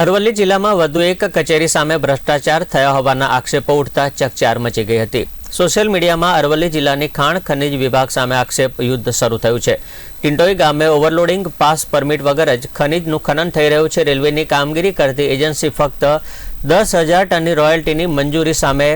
અરવલ્લી જિલ્લામાં વધુ એક કચેરી સામે ભ્રષ્ટાચાર થયા હોવાના આક્ષેપો ઉઠતા ચકચાર મચી ગઈ હતી. સોશિયલ મીડિયામાં અરવલ્લી જિલ્લાની ખાણ ખનિજ વિભાગ સામે આક્ષેપ યુદ્ધ શરૂ થયું છે. ટિંટોઈ ગામે ઓવરલોડિંગ પાસ પરમિટ વગર જ ખનિજનું ખનન થઈ રહ્યું છે. રેલવેની કામગીરી કરતી એજન્સી ફક્ત દસ હજાર ટનની રોયલ્ટીની મંજૂરી સામે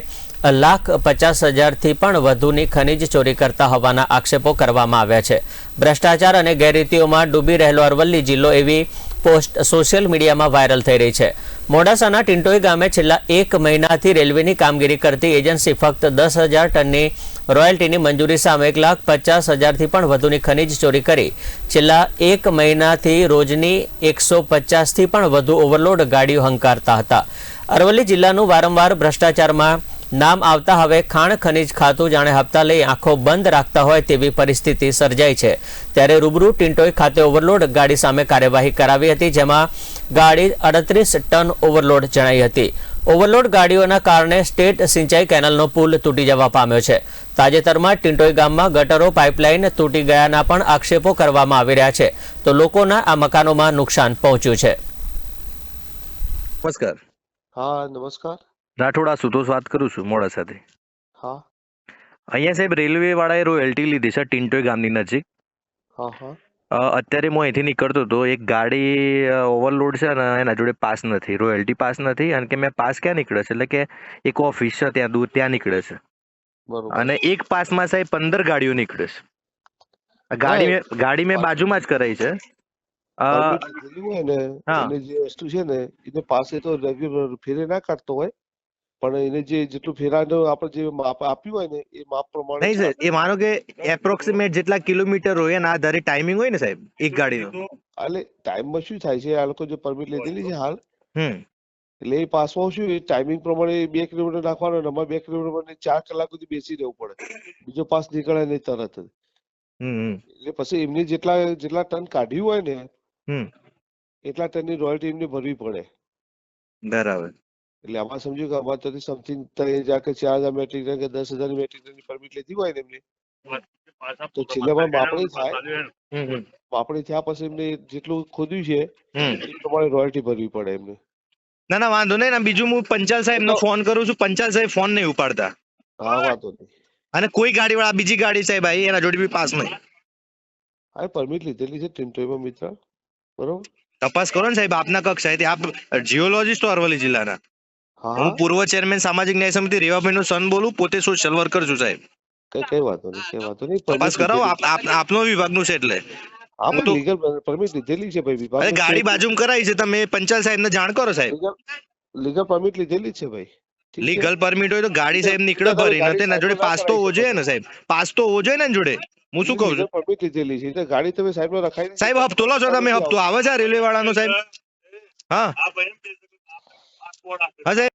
લાખ પચાસ હજારથી પણ વધુની ખનિજ ચોરી કરતા હોવાના આક્ષેપો કરવામાં આવ્યા છે. ભ્રષ્ટાચાર અને ગેરરીતિઓમાં ડૂબી રહેલો અરવલ્લી જિલ્લો એવી પોસ્ટ સોશિયલ મીડિયામાં વાયરલ થઈ રહી છે. મોડાસાના ટિન્ટોઈ ગામે છેલ્લા એક મહિનાથી રેલવેની કામગીરી કરતી એજન્સી ફક્ત દસ હજાર ટનની રોયલ્ટીની મંજૂરી સામે એક લાખ પચાસ હજારથી પણ વધુની ખનીજ ચોરી કરી. છેલ્લા એક મહિનાથી રોજની એકસો પચાસથી પણ વધુ ઓવરલોડ ગાડીઓ હંકારતા હતા. અરવલ્લી જિલ્લાનું વારંવાર ભ્રષ્ટાચારમાં નામ આવતા હવે ખાણ ખનીજ ખાતું જાણે હપ્તા લઈ આંખો બંધ રાખતા હોય તેવી પરિસ્થિતિ સર્જાઈ છે. ત્યારે રૂબરૂ ટિન્ટોઈ ખાતે ઓવરલોડ ગાડી સામે કાર્યવાહી કરાવી હતી જેમાં ગાડી અડત્રીસ ટન ઓવરલોડ જણાઈ હતી. ઓવરલોડ ગાડીઓના કારણે સ્ટેટ સિંચાઈ કેનાલનો પુલ તૂટી જવા પામ્યો છે. તાજેતરમાં ટિન્ટોઈ ગામમાં ગટરો પાઇપલાઇન તૂટી ગયાના પણ આક્ષેપો કરવામાં આવી રહ્યા છે. તો લોકોના આ મકાનોમાં નુકસાન પહોંચ્યું છે. નમસ્કાર. હા નમસ્કાર. રાઠોડ સુતોષ વાત કરું છું મોડાસાથી હા. અહીંયા સાહેબ રેલવે વાળાએ રોયલ્ટી લીધી છે ટિન્ટોઈ ગામની નજીક. હા હા. અત્યારે હું અહીંથી નીકળતો હતો એક ગાડી ઓવરલોડ છે ને એના જોડે પાસ નથી રોયલ્ટી પાસ નથી અને કે મેં પાસ ક્યાં નીકળે છે? એટલે કે એક ઓફિસ છે ત્યાં દૂર ત્યાં નીકળે છે. અને એક પાસમાં સાહેબ પંદર ગાડીઓ નીકળે છે. ગાડી ગાડી મેં બાજુમાં જ કરાઈ છે. હા. જે વસ્તુ છે ને એને પાસે તો રેગ્યુલર ફેરે ના કાઢતો હોય પણ એને જે જેટલું ફેરાનું આપણે જે માપ આપ્યું હોય ને એ માપ પ્રમાણે નહીં સર એ માનો કે એપ્રોક્સિમેટ જેટલા કિલોમીટર હોય એના આધારે ટાઈમિંગ હોય ને સાહેબ એક ગાડીનો. એટલે ટાઈમમાં શું થાય છે? આ લોકો જે પરમિટ લીધેલી છે હાલ. હમ. એટલે એ પાસમાં શું એ ટાઈમિંગ પ્રમાણે બે કિલોમીટર નાખવાનો અને અમારે બે કિલોમીટર માટે ચાર કલાક સુધી બેસી રહેવું પડે. બીજો પાસ નીકળે નહીં તરત. જ એટલે પછી એમને જેટલા જેટલા ટન કાઢ્યું હોય ને હમ. એટલા ટનની રોયલ્ટી એમને ભરવી પડે. બરાબર. એટલે આમાં સમજ્યું કે અમારે તો સમથિંગ ત્રણ હજાર કે ચાર હજાર મેટ્રિક ટન કે દસ હજાર મેટ્રિક ટન પરમિટ લીધી હોય ને એમને તો છેલ્લે પણ માપણી થાય. હમ થયા પછી એમને જેટલું ખોદ્યું છે એ પ્રમાણે રોયલ્ટી ભરવી પડે એમને. ના ના વાંધો નહીં બીજું હું પંચાલ સાહેબ નો ફોન કરું છું. પંચાલ સાહેબ ફોન નહીં ઉપાડતા. હા વાંધો નહીં. અને કોઈ ગાડી વાળા બીજી ગાડી સાહેબ આવી એના જોડે બી પાસ નહીં. હા પરમિટ લીધેલી છે ટિન્ટોઈમાં મિત્ર. બરોબર? તપાસ કરો ને સાહેબ આપના કક્ષાએથી. આપ જીઓલોજીસ્ટ અરવલ્લી જિલ્લાના. હા. પૂર્વ ચેરમેન સામાજિક ન્યાય સમિતિ રેવાભાઈ નો સન બોલું પોતે સોશિયલ વર્કર છું સાહેબ? કઈ કઈ વાંધો નહીં કઈ વાતો નહીં તપાસ કરાવો આપનો વિભાગ આપનો વિભાગનું છે એટલે. આપણે લીગલ પરમિટ લીધેલી છે ભાઈ વિભાગ ગાડી બાજુમાં કરાવી છે તમે પંચાલ સાહેબ ને જાણ કરો સાહેબ. લીગલ પરમિટ લીધેલી છે ભાઈ. લીગલ પરમિટ હોય તો ગાડી સાહેબ નીકળે ભરી ને તેના જોડે પાસ તો હોવો જોઈએ ને સાહેબ. પાસ તો હોવો જોઈએ ને જોડે? હું શું કહું છું? પરમિટ લીધેલી છે ગાડી તમે સાહેબ રખાઈ. સાહેબ હપ્તો લો છો તમે હપ્તો આવે છે રેલવે વાળાનો સાહેબ? હા? હા સાહેબ